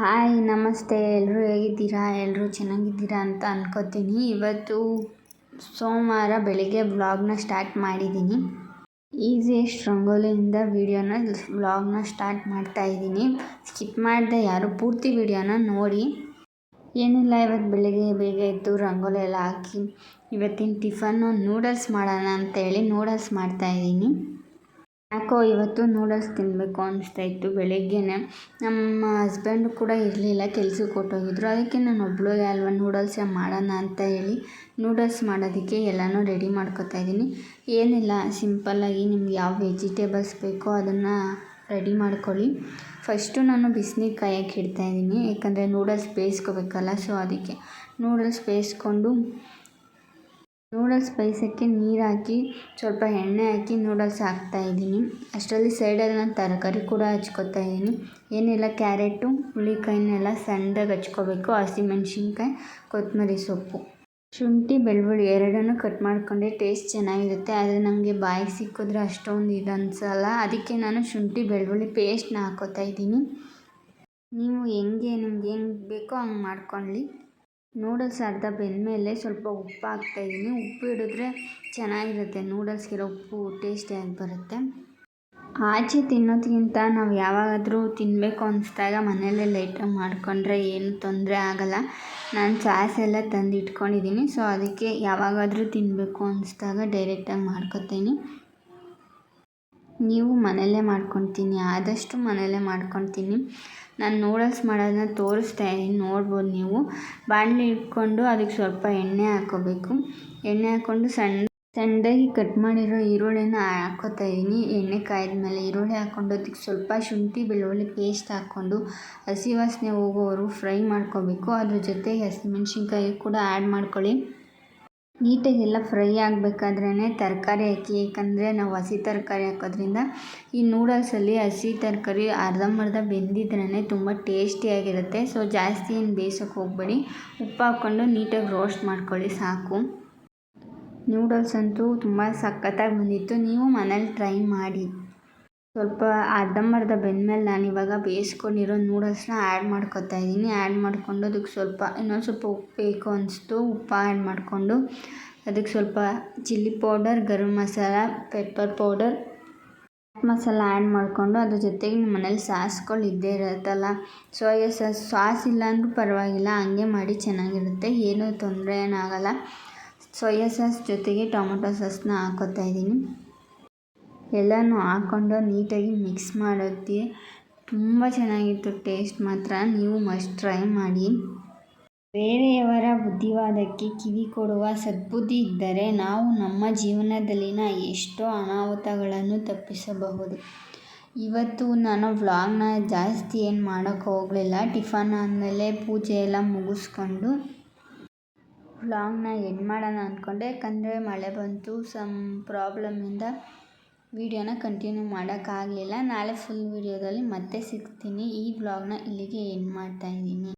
Hi ನಮಸ್ತೆ. ಎಲ್ಲರೂ ಹೇಗಿದ್ದೀರಾ? ಎಲ್ಲರೂ ಚೆನ್ನಾಗಿದ್ದೀರಾ ಅಂತ ಅನ್ಕೋತೀನಿ. ಇವತ್ತು ಸೋಮವಾರ ಬೆಳಿಗ್ಗೆ ವ್ಲಾಗ್ನ ಸ್ಟಾರ್ಟ್ ಮಾಡಿದ್ದೀನಿ. ಈಸಿಯೆಸ್ಟ್ ರಂಗೋಲಿಯಿಂದ ವೀಡಿಯೋನ ವ್ಲಾಗ್ನ ಸ್ಟಾರ್ಟ್ ಮಾಡ್ತಾ ಇದ್ದೀನಿ. ಸ್ಕಿಪ್ ಮಾಡಿದೆ ಯಾರು, ಪೂರ್ತಿ ವೀಡಿಯೋನ ನೋಡಿ. ಏನಿಲ್ಲ ಇವತ್ತು ಬೆಳಿಗ್ಗೆ ಬೇಗ ಎದ್ದು ರಂಗೋಲಿ ಎಲ್ಲ ಹಾಕಿ ಇವತ್ತಿನ ಟಿಫನ್ನು ನೂಡಲ್ಸ್ ಮಾಡೋಣ ಅಂತೇಳಿ ನೂಡಲ್ಸ್ ಮಾಡ್ತಾಯಿದ್ದೀನಿ ಯಾಕೋ ಇವತ್ತು ನೂಡಲ್ಸ್ ತಿನ್ನಬೇಕು ಅನಿಸ್ತಾ ಇತ್ತು ಬೆಳಗ್ಗೆನೆ. ನಮ್ಮ ಹಸ್ಬೆಂಡ್ ಕೂಡ ಇರಲಿಲ್ಲ, ಕೆಲ್ಸಕ್ಕೆ ಕೊಟ್ಟೋಗಿದ್ರು ಅದಕ್ಕೆ ನಾನು ಒಬ್ಬಳೇ ಅಲ್ವಾ, ನೂಡಲ್ಸೇ ಮಾಡೋಣ ಅಂತ ಹೇಳಿ ನೂಡಲ್ಸ್ ಮಾಡೋದಕ್ಕೆ ಎಲ್ಲನೂ ರೆಡಿ ಮಾಡ್ಕೊತಾ ಇದ್ದೀನಿ. ಏನಿಲ್ಲ ಸಿಂಪಲ್ಲಾಗಿ ನಿಮ್ಗೆ ಯಾವ ವೆಜಿಟೇಬಲ್ಸ್ ಬೇಕೋ ಅದನ್ನು ರೆಡಿ ಮಾಡ್ಕೊಳ್ಳಿ. ಫಸ್ಟು ನಾನು ಬಿಸಿನೀರು ಕಾಯಕ್ಕೆ ಇಡ್ತಾಯಿದ್ದೀನಿ ಯಾಕಂದರೆ ನೂಡಲ್ಸ್ ಬೇಯಿಸ್ಕೋಬೇಕಲ್ಲ, ಸೊ ಅದಕ್ಕೆ ನೂಡಲ್ಸ್ ಬೇಯಿಸ್ಕೊಂಡು ನೂಡಲ್ಸ್ ಬೇಯಿಸೋಕ್ಕೆ ನೀರು ಹಾಕಿ ಸ್ವಲ್ಪ ಎಣ್ಣೆ ಹಾಕಿ ನೂಡಲ್ಸ್ ಹಾಕ್ತಾಯಿದ್ದೀನಿ ಅಷ್ಟರಲ್ಲಿ ಸೈಡಲ್ಲಿ ನಾನು ತರಕಾರಿ ಕೂಡ ಹಚ್ಕೋತಾ ಇದ್ದೀನಿ. ಏನೆಲ್ಲ ಕ್ಯಾರೆಟು, ಹುಳಿಕಾಯಿನೆಲ್ಲ ಸಣ್ಣದಾಗಿ ಹಚ್ಕೋಬೇಕು. ಹಸಿಮೆಣ್ಸಿನ್ಕಾಯಿ, ಕೊತ್ತಂಬರಿ ಸೊಪ್ಪು. ಶುಂಠಿ, ಬೆಳ್ಳುಳ್ಳಿ ಎರಡನ್ನೂ ಕಟ್ ಮಾಡಿಕೊಂಡ್ರೆ ಟೇಸ್ಟ್ ಚೆನ್ನಾಗಿರುತ್ತೆ. ಆದರೆ ನನಗೆ ಬಾಯಿಗೆ ಸಿಕ್ಕಿದ್ರೆ ಅಷ್ಟೊಂದು ಇದು ಅನಿಸಲ್ಲ. ಅದಕ್ಕೆ ನಾನು ಶುಂಠಿ, ಬೆಳ್ಳುಳ್ಳಿ ಪೇಸ್ಟ್ನ ಹಾಕೋತಾ ಇದ್ದೀನಿ. ನೀವು ಹೆಂಗೆ, ನಿಮ್ಗೆ ಹೆಂಗೆ ಬೇಕೋ ಹಂಗೆ ಮಾಡ್ಕೊಳ್ಳಿ. ನೂಡಲ್ಸ್ ಅರ್ಧ ಬೆಂದಮೇಲೆ ಸ್ವಲ್ಪ ಉಪ್ಪು ಹಾಕ್ತಾಯಿದ್ದೀನಿ ಉಪ್ಪು ಹಿಡಿದ್ರೆ ಚೆನ್ನಾಗಿರುತ್ತೆ. ನೂಡಲ್ಸ್ಗಿರೋ ಉಪ್ಪು ಟೇಸ್ಟಿಯಾಗಿ ಬರುತ್ತೆ ಆಚೆ ತಿನ್ನೋದಕ್ಕಿಂತ ನಾವು ಯಾವಾಗಾದರೂ ತಿನ್ನಬೇಕು ಅನಿಸ್ದಾಗ ಮನೆಯಲ್ಲೇ ಲೈಟಾಗಿ ಮಾಡಿಕೊಂಡ್ರೆ ಏನು ತೊಂದರೆ ಆಗಲ್ಲ. ನಾನು ಸಾಸ್ ಎಲ್ಲ ತಂದು ಇಟ್ಕೊಂಡಿದ್ದೀನಿ ಸೊ, ಅದಕ್ಕೆ ಯಾವಾಗಾದರೂ ತಿನ್ನಬೇಕು ಅನಿಸ್ದಾಗ ಡೈರೆಕ್ಟಾಗಿ ಮಾಡ್ಕೊತೀನಿ. ನೀವು ಮನೆಯಲ್ಲೇ ಮಾಡ್ಕೊತೀನಿ, ಆದಷ್ಟು ಮನೆಯಲ್ಲೇ ಮಾಡ್ಕೊತೀನಿ. ನಾನು ನೂಡಲ್ಸ್ ಮಾಡೋದನ್ನ ತೋರಿಸ್ತಾ ಇದ್ದೀನಿ, ನೋಡ್ಬೋದು ನೀವು. ಬಾಣಲಿ ಇಟ್ಕೊಂಡು ಅದಕ್ಕೆ ಸ್ವಲ್ಪ ಎಣ್ಣೆ ಹಾಕ್ಕೋಬೇಕು ಎಣ್ಣೆ ಹಾಕ್ಕೊಂಡು ಸಣ್ಣ, ಸಣ್ಣದಾಗಿ ಕಟ್ ಮಾಡಿರೋ ಈರುಳ್ಳಿನ ಹಾಕ್ಕೋತಾ ಇದ್ದೀನಿ. ಎಣ್ಣೆ ಕಾಯ್ದ ಈರುಳ್ಳಿ ಹಾಕ್ಕೊಂಡು ಅದಕ್ಕೆ ಸ್ವಲ್ಪ ಶುಂಠಿ, ಬೆಳ್ಳುಳ್ಳಿ ಪೇಸ್ಟ್ ಹಾಕ್ಕೊಂಡು ಹಸಿ ವಾಸನೆ ಹೋಗೋವರೆಗೂ ಫ್ರೈ ಮಾಡ್ಕೋಬೇಕು. ಅದ್ರ ಜೊತೆಗೆ ಹಸಿಮೆಣ್ಸಿನ್ಕಾಯಿ ಕೂಡ ಆ್ಯಡ್ ಮಾಡ್ಕೊಳ್ಳಿ. ನೀಟಾಗಿ ಎಲ್ಲ ಫ್ರೈ ಆಗಬೇಕಾದ್ರೇ ತರಕಾರಿ ಹಾಕಿ ಏಕೆಂದರೆ ನಾವು ಹಸಿ ತರಕಾರಿ ಹಾಕೋದ್ರಿಂದ ಈ ನೂಡಲ್ಸಲ್ಲಿ ಹಸಿ ತರಕಾರಿ ಅರ್ಧಂಬರ್ಧ ಬೆಂದಿದ್ರೇ ತುಂಬ ಟೇಸ್ಟಿಯಾಗಿರುತ್ತೆ ಸೊ ಜಾಸ್ತಿ ಏನು ಬೇಯಿಸೋಕೆ ಹೋಗಬೇಡಿ. ಉಪ್ಪು ಹಾಕ್ಕೊಂಡು ನೀಟಾಗಿ ರೋಸ್ಟ್ ಮಾಡ್ಕೊಳ್ಳಿ, ಸಾಕು. ನೂಡಲ್ಸ್ ಅಂತೂ ತುಂಬ ಸಖತ್ತಾಗಿ ಬಂದಿತ್ತು. ನೀವು ಮನೇಲಿ ಟ್ರೈ ಮಾಡಿ. ಸ್ವಲ್ಪ ಅರ್ಧಂಬರ್ಧ ಬೆಂದಮೇಲೆ ನಾನು ಇವಾಗ ಬೇಯಿಸ್ಕೊಂಡಿರೋ ನೂಡಲ್ಸ್ನ ಆ್ಯಡ್ ಮಾಡ್ಕೊತಾ ಇದ್ದೀನಿ. ಆ್ಯಡ್ ಮಾಡಿಕೊಂಡು ಅದಕ್ಕೆ ಸ್ವಲ್ಪ ಇನ್ನೊಂದು ಸ್ವಲ್ಪ ಉಪ್ಪು ಬೇಕು ಅನಿಸ್ತು. ಉಪ್ಪು ಆ್ಯಡ್ ಮಾಡಿಕೊಂಡು ಅದಕ್ಕೆ ಸ್ವಲ್ಪ chilli powder garam masala pepper powder masala add ಮಾಡಿಕೊಂಡು ಅದ್ರ ಜೊತೆಗೆ ನಿಮ್ಮ ಮನೇಲಿ ಸಾಸ್ಗಳು ಇದ್ದೇ ಇರುತ್ತಲ್ಲ. ಸೋಯಾ ಸಾಸ್ ಸಾಸ್ ಅಂದರೂ ಪರವಾಗಿಲ್ಲ. ಹಂಗೆ ಮಾಡಿ ಚೆನ್ನಾಗಿರುತ್ತೆ. ಏನೂ ತೊಂದರೆ ಏನಾಗಲ್ಲ ಸೋಯಾ ಸಾಸ್ ಜೊತೆಗೆ ಟೊಮೊಟೊ ಸಾಸ್ನ ಹಾಕೋತಾ ಇದ್ದೀನಿ. ಎಲ್ಲನೂ ಹಾಕ್ಕೊಂಡು ನೀಟಾಗಿ ಮಿಕ್ಸ್ ಮಾಡುತ್ತೆ ತುಂಬ ಚೆನ್ನಾಗಿತ್ತು ಟೇಸ್ಟ್ ಮಾತ್ರ. ನೀವು ಮಸ್ಟ್ ಟ್ರೈ ಮಾಡಿ. ಬೇರೆಯವರ ಬುದ್ಧಿವಾದಕ್ಕೆ ಕಿವಿ ಕೊಡುವ ಸದ್ಬುದ್ಧಿ ಇದ್ದರೆ ನಾವು ನಮ್ಮ ಜೀವನದಲ್ಲಿನ ಎಷ್ಟೋ ಅನಾಹುತಗಳನ್ನು ತಪ್ಪಿಸಬಹುದು. ಇವತ್ತು ನಾನು ವ್ಲಾಗ್ನ ಜಾಸ್ತಿ ಏನು ಮಾಡೋಕ್ಕೆ ಹೋಗಲಿಲ್ಲ. ಟಿಫನ್ ಆದಮೇಲೆ ಪೂಜೆ ಎಲ್ಲ ಮುಗಿಸ್ಕೊಂಡು ವ್ಲಾಗ್ನ ಎಂಡ್ ಮಾಡೋಣ ಅಂದ್ಕೊಂಡೆ. ಯಾಕಂದರೆ ಮಳೆ ಬಂತು ಸಮ್ ಪ್ರಾಬ್ಲಮ್ಮಿಂದ ವೀಡಿಯೋನ ಕಂಟಿನ್ಯೂ ಮಾಡೋಕ್ಕಾಗಲಿಲ್ಲ. ನಾಳೆ ಫುಲ್ ವೀಡಿಯೋದಲ್ಲಿ ಮತ್ತೆ ಸಿಗ್ತೀನಿ. ಈ ಬ್ಲಾಗ್ನ ಇಲ್ಲಿಗೆ ಎಂಡ್ ಮಾಡ್ತಾಯಿದ್ದೀನಿ